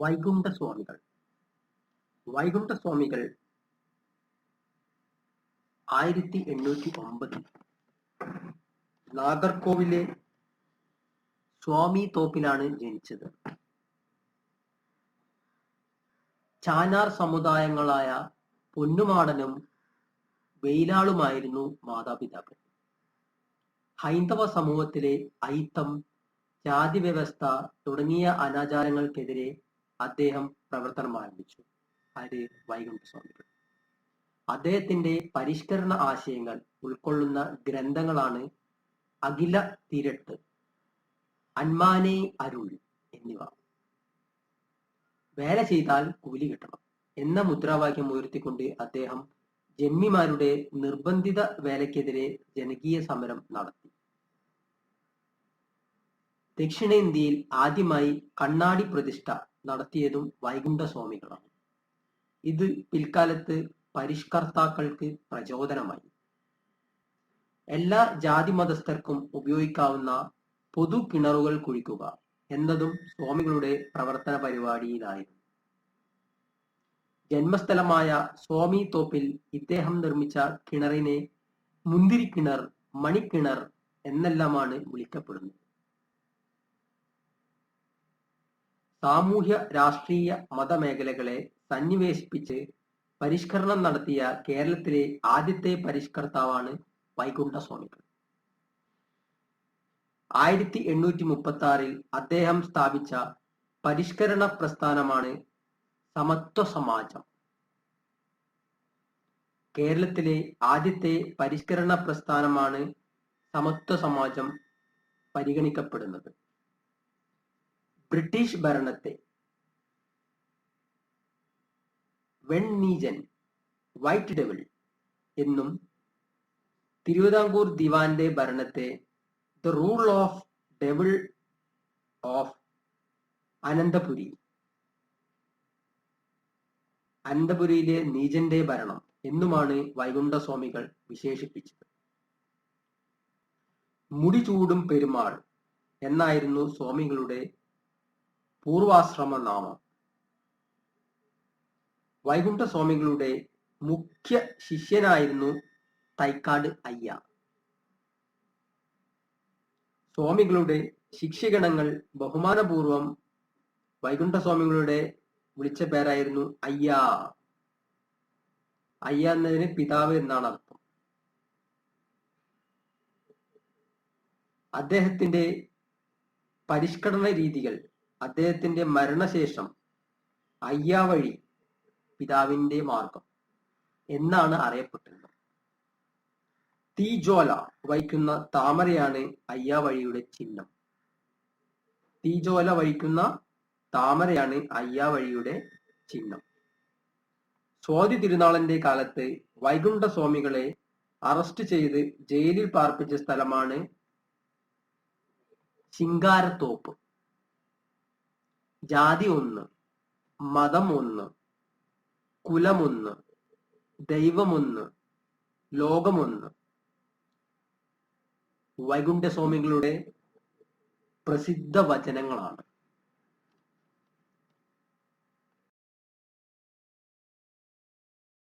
വൈകുണ്ഠസ്വാമികൾ. വൈകുണ്ഠസ്വാമികൾ ആയിരത്തി എണ്ണൂറ്റി ഒമ്പതിൽ നാഗർകോവിലെ സ്വാമി തോപ്പിലാണ് ജനിച്ചത്. ചാനാർ സമുദായങ്ങളായ പൊന്നുമാടനും വെയിലാളുമായിരുന്നു മാതാപിതാക്കൾ. ഹൈന്ദവ സമൂഹത്തിലെ അയിത്തം ജാതി വ്യവസ്ഥ തുടങ്ങിയ അനാചാരങ്ങൾക്കെതിരെ അദ്ദേഹം പ്രവർത്തനം ആരംഭിച്ചു. ആര് വൈകുണ്ഠസ്വാമികൾ. അദ്ദേഹത്തിന്റെ പരിഷ്കരണ ആശയങ്ങൾ ഉൾക്കൊള്ളുന്ന ഗ്രന്ഥങ്ങളാണ് അഖില തിരട്ട് അന്മാനെ അരുൾ എന്നിവ. വേല ചെയ്താൽ കൂലി കിട്ടണം എന്ന മുദ്രാവാക്യം ഉയർത്തിക്കൊണ്ട് അദ്ദേഹം ജന്മിമാരുടെ നിർബന്ധിത വേലയ്ക്കെതിരെ ജനകീയ സമരം നടത്തി. ദക്ഷിണേന്ത്യയിൽ ആദ്യമായി കണ്ണാടി പ്രതിഷ്ഠ നടത്തിയതും വൈകുണ്ഠസ്വാമികളാണ് ഇത് പിൽക്കാലത്ത് പരിഷ്കർത്താക്കൾക്ക് പ്രചോദനമായി. എല്ലാ ജാതി മതസ്ഥർക്കും ഉപയോഗിക്കാവുന്ന പൊതു കിണറുകൾ കുഴിക്കുക എന്നതും സ്വാമികളുടെ പ്രവർത്തന പരിപാടിയിലായിരുന്നു. ജന്മസ്ഥലമായ സ്വാമി തോപ്പിൽ ഇദ്ദേഹം നിർമ്മിച്ച കിണറിനെ മുന്തിരിക്കിണർ മണിക്കിണർ എന്നെല്ലാമാണ് വിളിക്കപ്പെടുന്നത്. സാമൂഹ്യ രാഷ്ട്രീയ മതമേഖലകളെ സന്നിവേശിപ്പിച്ച് പരിഷ്കരണം നടത്തിയ കേരളത്തിലെ ആദ്യത്തെ പരിഷ്കർത്താവാണ് വൈകുണ്ഠസ്വാമികൾ. ആയിരത്തി എണ്ണൂറ്റി മുപ്പത്തി ആറിൽ അദ്ദേഹം സ്ഥാപിച്ച പരിഷ്കരണ പ്രസ്ഥാനമാണ് സമത്വ സമാജം. കേരളത്തിലെ ആദ്യത്തെ പരിഷ്കരണ പ്രസ്ഥാനമാണ് സമത്വ സമാജം പരിഗണിക്കപ്പെടുന്നത്. ബ്രിട്ടീഷ് ഭരണത്തെ വെൺനീജൻ വൈറ്റ് ഡെവിൾ എന്നും തിരുവിതാംകൂർ ദിവാന്റെ ഭരണത്തെ the rule of devil of Ananthapuri. അനന്തപുരിയിലെ നീജന്റെ ഭരണം എന്നുമാണ് വൈകുണ്ഠസ്വാമികൾ വിശേഷിപ്പിച്ചത്. മുടി ചൂടും പെരുമാൾ എന്നായിരുന്നു സ്വാമികളുടെ പൂർവാശ്രമ നാമം വൈകുണ്ഠ സ്വാമികളുടെ മുഖ്യ ശിഷ്യനായിരുന്നു തൈക്കാട് അയ്യ. സ്വാമികളുടെ ശിക്ഷഗണങ്ങൾ ബഹുമാനപൂർവം വൈകുണ്ഠ സ്വാമികളുടെ വിളിച്ച പേരായിരുന്നു അയ്യ. അയ്യ എന്നതിന് പിതാവ് എന്നാണ് അർത്ഥം. അദ്ദേഹത്തിന്റെ പരിഷ്കരണ രീതികൾ അദ്ദേഹത്തിന്റെ മരണശേഷം അയ്യ വഴി പിതാവിന്റെ മാർഗം എന്നാണ് അറിയപ്പെട്ടിരുന്നത്. തീജോല വഹിക്കുന്ന താമരയാണ് അയ്യ വഴിയുടെ ചിഹ്നം. തീജോല വഹിക്കുന്ന താമരയാണ് അയ്യ വഴിയുടെ ചിഹ്നം. സ്വാതി തിരുനാളിന്റെ കാലത്ത് വൈകുണ്ഠ സ്വാമികളെ അറസ്റ്റ് ചെയ്ത് ജയിലിൽ പാർപ്പിച്ച സ്ഥലമാണ് ശിങ്കാരത്തോപ്പ്. ജാതി ഒന്ന് മതം ഒന്ന് കുലമൊന്ന് ദൈവമൊന്ന് ലോകമൊന്ന് വൈകുണ്ഠസ്വാമികളുടെ പ്രസിദ്ധ വചനങ്ങളാണ്.